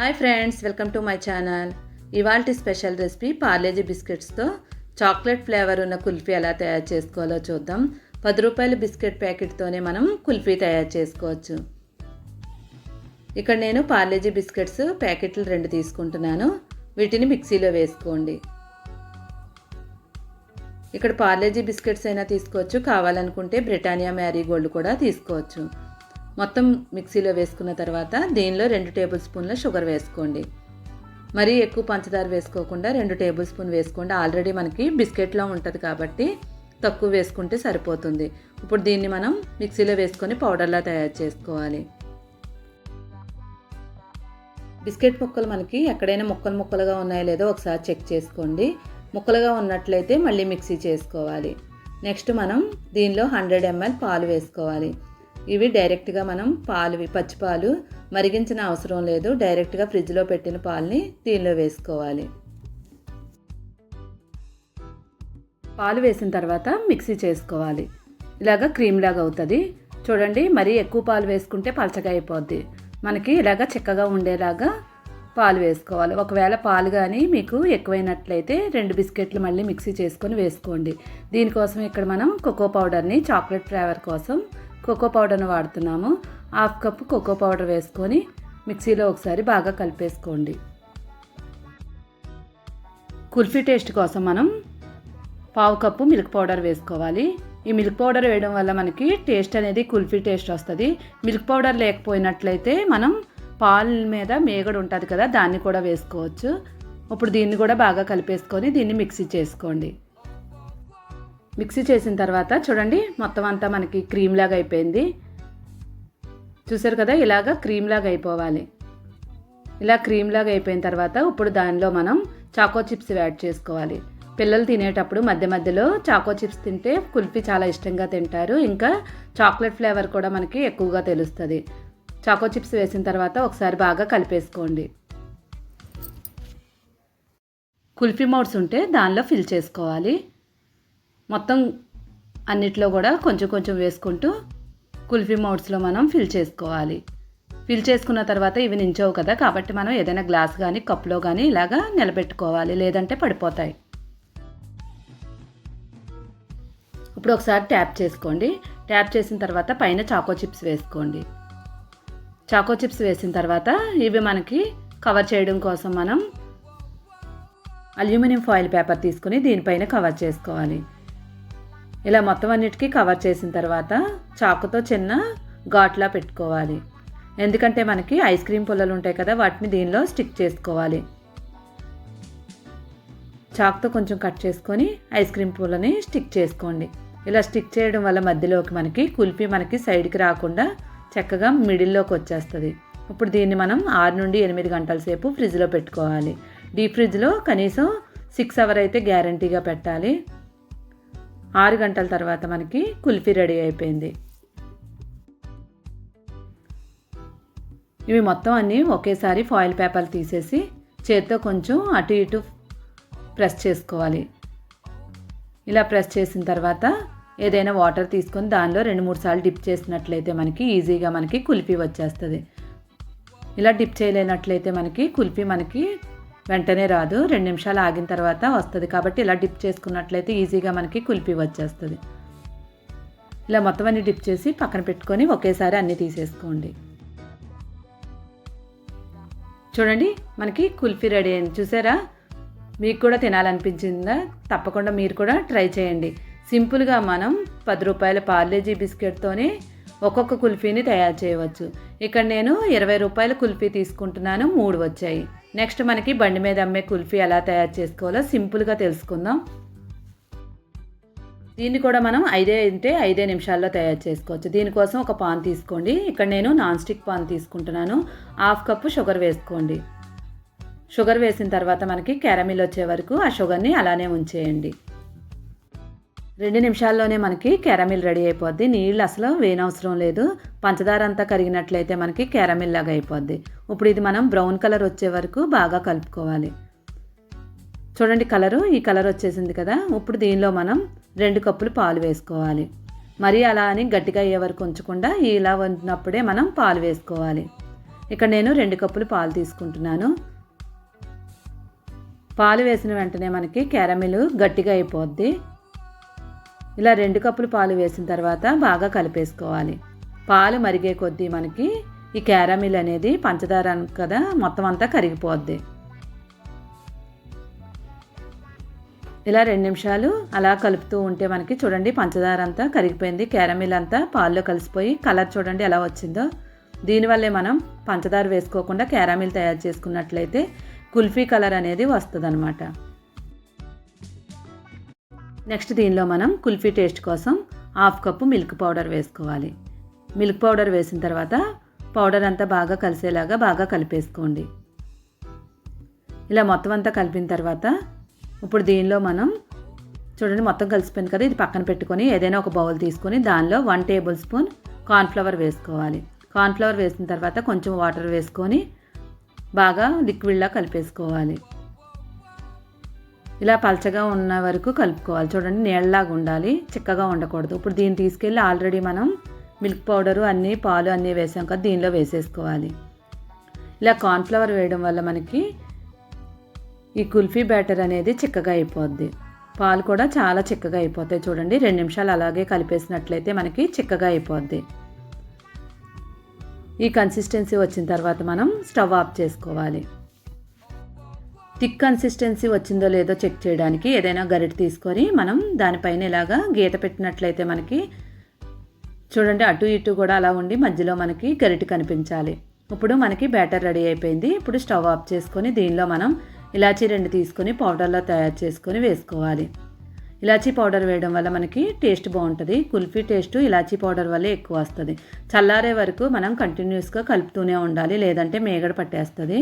Hi friends welcome to my channel. ఇవాల్టి special recipe Parle G బిస్కెట్స్తో chocolate flavour ఉన్న కుల్ఫీ ఎలా తయారు చేసుకోవాలో చూద్దాం. పది రూపాయల బిస్కెట్ ప్యాకెట్తోనే మనం కుల్ఫీ తయారు చేసుకోవచ్చు. ఇక్కడ నేను పార్లేజీ బిస్కెట్స్ ప్యాకెట్లు రెండు తీసుకుంటున్నాను. వీటిని మిక్సీలో వేసుకోండి. ఇక్కడ పార్లేజీ బిస్కెట్స్ అయినా తీసుకోవచ్చు. కావాలనుకుంటే బ్రిటానియా మ్యారీగోల్డ్ కూడా తీసుకోవచ్చు. మొత్తం మిక్సీలో వేసుకున్న తర్వాత దీనిలో రెండు టేబుల్ స్పూన్ల షుగర్ వేసుకోండి. మరీ ఎక్కువ పంచదార వేసుకోకుండా రెండు టేబుల్ స్పూన్ వేసుకోండి. ఆల్రెడీ మనకి బిస్కెట్లో ఉంటుంది కాబట్టి తక్కువ వేసుకుంటే సరిపోతుంది. ఇప్పుడు దీన్ని మనం మిక్సీలో వేసుకొని పౌడర్లా తయారు చేసుకోవాలి. బిస్కెట్ ముక్కలు మనకి ఎక్కడైనా ముక్కలు ముక్కలుగా ఉన్నాయో లేదో ఒకసారి చెక్ చేసుకోండి. ముక్కలుగా ఉన్నట్లయితే మళ్ళీ మిక్సీ చేసుకోవాలి. నెక్స్ట్ మనం దీనిలో హండ్రెడ్ ఎంఎల్ పాలు వేసుకోవాలి. ఇవి డైరెక్ట్గా మనం పాలు పచ్చిపాలు మరిగించిన అవసరం లేదు. డైరెక్ట్గా ఫ్రిడ్జ్లో పెట్టిన పాలని దీనిలో వేసుకోవాలి. పాలు వేసిన తర్వాత మిక్సీ చేసుకోవాలి. ఇలాగ క్రీమ్ లాగా అవుతుంది. చూడండి మరీ ఎక్కువ పాలు వేసుకుంటే పలచగా అయిపోద్ది. మనకి ఇలాగ చిక్కగా ఉండేలాగా పాలు వేసుకోవాలి. ఒకవేళ పాలు కానీ మీకు ఎక్కువైనట్లయితే రెండు బిస్కెట్లు మళ్ళీ మిక్సీ చేసుకొని వేసుకోండి. దీనికోసం ఇక్కడ మనం కోకో పౌడర్ని చాక్లెట్ ఫ్లేవర్ కోసం కోకో పౌడర్ని వాడుతున్నాము. హాఫ్ కప్ కోకో పౌడర్ వేసుకొని మిక్సీలో ఒకసారి బాగా కలిపేసుకోండి. కుల్ఫీ టేస్ట్ కోసం మనం పావు కప్పు మిల్క్ పౌడర్ వేసుకోవాలి. ఈ మిల్క్ పౌడర్ వేయడం వల్ల మనకి టేస్ట్ అనేది కుల్ఫీ టేస్ట్ వస్తుంది. మిల్క్ పౌడర్ లేకపోయినట్లయితే మనం పాల మీద మేగడ ఉంటుంది కదా దాన్ని కూడా వేసుకోవచ్చు. ఇప్పుడు దీన్ని కూడా బాగా కలిపేసుకొని దీన్ని మిక్సీ చేసుకోండి. మిక్సీ చేసిన తర్వాత చూడండి మొత్తం అంతా మనకి క్రీమ్ లాగా అయిపోయింది. చూసారు కదా ఇలాగ క్రీమ్ లాగా అయిపోవాలి. ఇలా క్రీమ్ లాగా అయిపోయిన తర్వాత ఇప్పుడు దానిలో మనం చాకో చిప్స్ యాడ్ చేసుకోవాలి. పిల్లలు తినేటప్పుడు మధ్య మధ్యలో చాకో చిప్స్ తింటే కుల్ఫీ చాలా ఇష్టంగా తింటారు. ఇంకా చాక్లెట్ ఫ్లేవర్ కూడా మనకి ఎక్కువగా తెలుస్తుంది. చాకో చిప్స్ వేసిన తర్వాత ఒకసారి బాగా కలిపేసుకోండి. కుల్ఫీ మౌడ్స్ ఉంటే దానిలో ఫిల్ చేసుకోవాలి. మొత్తం అన్నిట్లో కూడా కొంచెం కొంచెం వేసుకుంటూ కుల్ఫీ మౌడ్స్లో మనం ఫిల్ చేసుకోవాలి. ఫిల్ చేసుకున్న తర్వాత ఇవి నించవు కదా కాబట్టి మనం ఏదైనా గ్లాస్ కానీ కప్లో కానీ ఇలాగా నిలబెట్టుకోవాలి లేదంటే పడిపోతాయి. ఇప్పుడు ఒకసారి ట్యాప్ చేసుకోండి. ట్యాప్ చేసిన తర్వాత పైన చాకో చిప్స్ వేసుకోండి. చాకో చిప్స్ వేసిన తర్వాత ఇవి మనకి కవర్ చేయడం కోసం మనం అల్యూమినియం ఫాయిల్ పేపర్ తీసుకుని దీనిపైన కవర్ చేసుకోవాలి. ఇలా మొత్తం అన్నిటికీ కవర్ చేసిన తర్వాత చాకుతో చిన్న ఘాట్లా పెట్టుకోవాలి. ఎందుకంటే మనకి ఐస్ క్రీమ్ పుల్లలు ఉంటాయి కదా వాటిని దీనిలో స్టిక్ చేసుకోవాలి. చాక్తో కొంచెం కట్ చేసుకొని ఐస్ క్రీమ్ పుల్లని స్టిక్ చేసుకోండి. ఇలా స్టిక్ చేయడం వల్ల మధ్యలోకి మనకి కుల్పి మనకి సైడ్కి రాకుండా చక్కగా మిడిల్లోకి వచ్చేస్తుంది. ఇప్పుడు దీన్ని మనం ఆరు నుండి ఎనిమిది గంటల సేపు ఫ్రిడ్జ్లో పెట్టుకోవాలి. డీప్ ఫ్రిడ్జ్లో కనీసం సిక్స్ అవర్ అయితే గ్యారంటీగా పెట్టాలి. ఆరు గంటల తర్వాత మనకి కుల్ఫీ రెడీ అయిపోయింది. ఇవి మొత్తం అన్నీ ఒకేసారి ఫాయిల్ పేపర్లు తీసేసి చేత్తో కొంచెం అటు ఇటు ప్రెస్ చేసుకోవాలి. ఇలా ప్రెస్ చేసిన తర్వాత ఏదైనా వాటర్ తీసుకొని దానిలో రెండు మూడు సార్లు డిప్ చేసినట్లయితే మనకి ఈజీగా మనకి కుల్ఫీ వచ్చేస్తుంది. ఇలా డిప్ చేయలేనట్లయితే మనకి కుల్ఫీ మనకి వెంటనే రాదు. రెండు నిమిషాలు ఆగిన తర్వాత వస్తుంది. కాబట్టి ఇలా డిప్ చేసుకున్నట్లయితే ఈజీగా మనకి కుల్ఫీ వచ్చేస్తుంది. ఇలా మొత్తం అన్ని డిప్ చేసి పక్కన పెట్టుకొని ఒకేసారి అన్నీ తీసేసుకోండి. చూడండి మనకి కుల్ఫీ రెడీ అయింది. చూసారా? మీకు కూడా తినాలనిపించిందా? తప్పకుండా మీరు కూడా ట్రై చేయండి. సింపుల్గా మనం పది రూపాయల పార్లేజీ బిస్కెట్తోనే ఒక్కొక్క కుల్ఫీని తయారు చేయవచ్చు. ఇక్కడ నేను ఇరవై రూపాయల కుల్ఫీ తీసుకుంటున్నాను. మూడు వచ్చాయి. నెక్స్ట్ మనకి బండి మీద అమ్మే కుల్ఫీ ఎలా తయారు చేసుకోవాలో సింపుల్గా తెలుసుకుందాం. దీన్ని కూడా మనం ఐదే అంటే ఐదే నిమిషాల్లో తయారు చేసుకోవచ్చు. దీనికోసం ఒక పాన్ తీసుకోండి. ఇక్కడ నేను నాన్ స్టిక్ పాన్ తీసుకుంటున్నాను. హాఫ్ కప్పు షుగర్ వేసుకోండి. షుగర్ వేసిన తర్వాత మనకి క్యారమిల్ వచ్చే వరకు ఆ షుగర్ని అలానే ఉంచేయండి. రెండు నిమిషాల్లోనే మనకి క్యారమిల్ రెడీ అయిపోద్ది. నీళ్ళు అసలు వేయనవసరం లేదు. పంచదార అంతా కరిగినట్లయితే మనకి క్యారమిల్ లాగా అయిపోద్ది. ఇప్పుడు ఇది మనం బ్రౌన్ కలర్ వచ్చే వరకు బాగా కలుపుకోవాలి. చూడండి కలరు ఈ కలర్ వచ్చేసింది కదా. ఇప్పుడు దీనిలో మనం రెండు కప్పులు పాలు వేసుకోవాలి. మరీ అలా అని గట్టిగా అయ్యే వరకు ఉంచకుండా ఇలా ఉన్నప్పుడే మనం పాలు వేసుకోవాలి. ఇక్కడ నేను రెండు కప్పులు పాలు తీసుకుంటున్నాను. పాలు వేసిన వెంటనే మనకి క్యారమిల్ గట్టిగా అయిపోద్ది. ఇలా రెండు కప్పులు పాలు వేసిన తర్వాత బాగా కలిపేసుకోవాలి. పాలు మరిగే కొద్దీ మనకి ఈ క్యారమిల్ అనేది పంచదార కదా మొత్తం అంతా కరిగిపోద్ది. ఇలా రెండు నిమిషాలు అలా కలుపుతూ ఉంటే మనకి చూడండి పంచదార అంతా కరిగిపోయింది. క్యారమిల్ అంతా పాల్లో కలిసిపోయి కలర్ చూడండి ఎలా వచ్చిందో. దీనివల్లే మనం పంచదార వేసుకోకుండా క్యారమిల్ తయారు చేసుకున్నట్లయితే కుల్ఫీ కలర్ అనేది వస్తుంది నెక్స్ట్ దీనిలో మనం కుల్ఫీ టేస్ట్ కోసం హాఫ్ కప్పు మిల్క్ పౌడర్ వేసుకోవాలి. మిల్క్ పౌడర్ వేసిన తర్వాత పౌడర్ అంతా బాగా కలిసేలాగా బాగా కలిపేసుకోండి. ఇలా మొత్తం అంతా కలిపిన తర్వాత ఇప్పుడు దీనిలో మనం చూడండి మొత్తం కలిసిపోయింది కదా ఇది పక్కన పెట్టుకొని ఏదైనా ఒక బౌల్ తీసుకొని దానిలో వన్ టేబుల్ స్పూన్ కార్న్ఫ్లవర్ వేసుకోవాలి. కార్న్ఫ్లవర్ వేసిన తర్వాత కొంచెం వాటర్ వేసుకొని బాగా లిక్విడ్లా కలిపేసుకోవాలి. ఇలా పలచగా ఉన్న వరకు కలుపుకోవాలి. చూడండి నీళ్ళలాగా ఉండాలి. చిక్కగా ఉండకూడదు. ఇప్పుడు దీన్ని తీసుకెళ్ళి ఆల్రెడీ మనం మిల్క్ పౌడరు అన్నీ పాలు అన్నీ వేసాం కదా దీనిలో వేసేసుకోవాలి. ఇలా కార్న్ఫ్లవర్ వేయడం వల్ల మనకి ఈ కుల్ఫీ బ్యాటర్ అనేది చిక్కగా అయిపోద్ది. పాలు కూడా చాలా చిక్కగా అయిపోతాయి చూడండి. రెండు నిమిషాలు అలాగే కలిపేసినట్లయితే మనకి చిక్కగా అయిపోద్ది. ఈ కన్సిస్టెన్సీ వచ్చిన తర్వాత మనం స్టవ్ ఆఫ్ చేసుకోవాలి. థిక్ కన్సిస్టెన్సీ వచ్చిందో లేదో చెక్ చేయడానికి ఏదైనా గరిట తీసుకొని మనం దానిపైన ఇలాగా గీత పెట్టినట్లయితే మనకి చూడండి అటు ఇటు కూడా అలా ఉండి మధ్యలో మనకి గరిటె కనిపించాలి. ఇప్పుడు మనకి బ్యాటర్ రెడీ అయిపోయింది. ఇప్పుడు స్టవ్ ఆఫ్ చేసుకొని దీనిలో మనం ఇలాచీ రెండు తీసుకొని పౌడర్లో తయారు చేసుకొని వేసుకోవాలి. ఇలాచీ పౌడర్ వేయడం వల్ల మనకి టేస్ట్ బాగుంటుంది. కుల్ఫీ టేస్ట్ ఇలాచీ పౌడర్ వల్లే ఎక్కువ వస్తుంది. చల్లారే వరకు మనం కంటిన్యూస్గా కలుపుతూనే ఉండాలి. లేదంటే మేగడ పట్టేస్తుంది.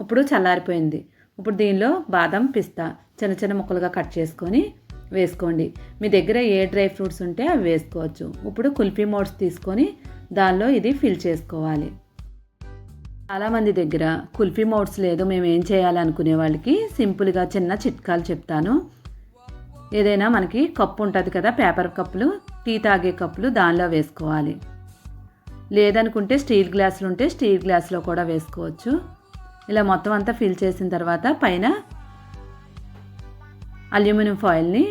ఇప్పుడు చల్లారిపోయింది. ఇప్పుడు దీనిలో బాదం పిస్తా చిన్న చిన్న ముక్కలుగా కట్ చేసుకొని వేసుకోండి. మీ దగ్గర ఏ డ్రై ఫ్రూట్స్ ఉంటే అవి వేసుకోవచ్చు. ఇప్పుడు కుల్ఫీ మోడ్స్ తీసుకొని దానిలో ఇది ఫిల్ చేసుకోవాలి. చాలామంది దగ్గర కుల్ఫీ మోడ్స్ లేదు మేము ఏం చేయాలనుకునే వాళ్ళకి సింపుల్గా చిన్న చిట్కాలు చెప్తాను. ఏదైనా మనకి కప్పు ఉంటుంది కదా పేపర్ కప్పులు టీ తాగే కప్పులు దానిలో వేసుకోవాలి. లేదనుకుంటే స్టీల్ గ్లాసులు ఉంటే స్టీల్ గ్లాస్లో కూడా వేసుకోవచ్చు. ఇలా మొత్తం అంతా ఫిల్ చేసిన తర్వాత పైన అల్యూమినియం ఫాయిల్ని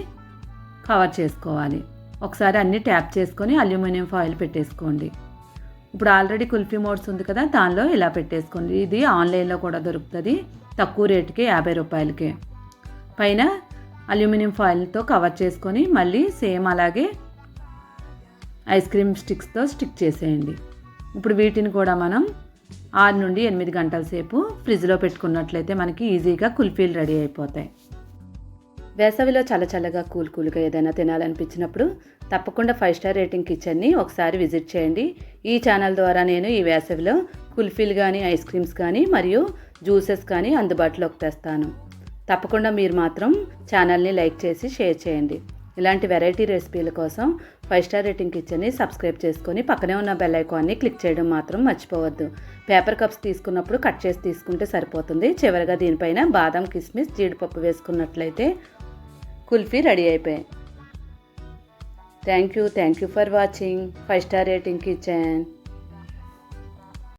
కవర్ చేసుకోవాలి. ఒకసారి అన్నీ ట్యాప్ చేసుకొని అల్యూమినియం ఫాయిల్ పెట్టేసుకోండి. ఇప్పుడు ఆల్రెడీ కుల్ఫీ మోడ్స్ ఉంది కదా దానిలో ఇలా పెట్టేసుకోండి. ఇది ఆన్లైన్లో కూడా దొరుకుతుంది తక్కువ రేటుకి యాభై రూపాయలకే. పైన అల్యూమినియం ఫాయిల్తో కవర్ చేసుకొని మళ్ళీ సేమ్ అలాగే ఐస్ క్రీమ్ స్టిక్స్తో స్టిక్ చేసేయండి. ఇప్పుడు వీటిని కూడా మనం ఆరు నుండి ఎనిమిది గంటల సేపు ఫ్రిడ్జ్లో పెట్టుకున్నట్లయితే మనకి ఈజీగా కుల్ఫీలు రెడీ అయిపోతాయి. వేసవిలో చల్ల చల్లగా కూల్ కూల్గా ఏదైనా తినాలనిపించినప్పుడు తప్పకుండా ఫైవ్ స్టార్ రేటింగ్ కిచెన్ని ఒకసారి విజిట్ చేయండి. ఈ ఛానల్ ద్వారా నేను ఈ వేసవిలో కుల్ఫీలు కానీ ఐస్ క్రీమ్స్ కానీ మరియు జ్యూసెస్ కానీ అందుబాటులోకి తెస్తాను. తప్పకుండా మీరు మాత్రం ఛానల్ని లైక్ చేసి షేర్ చేయండి. ఇలాంటి వెరైటీ రెసిపీల కోసం ఫైవ్ స్టార్ రేటింగ్ కిచెన్ని సబ్స్క్రైబ్ చేసుకొని పక్కనే ఉన్న బెల్ ఐకాన్ని క్లిక్ చేయడం మాత్రం మర్చిపోవద్దు. పేపర్ కప్స్ తీసుకున్నప్పుడు కట్ చేసి తీసుకుంటే సరిపోతుంది. చివరిగా దీనిపైన బాదం కిస్మిస్ జీడిపప్పు వేసుకున్నట్లయితే కుల్ఫీ రెడీ అయిపోయాయి. Thank you thank you for watching. Five star rating kitchen.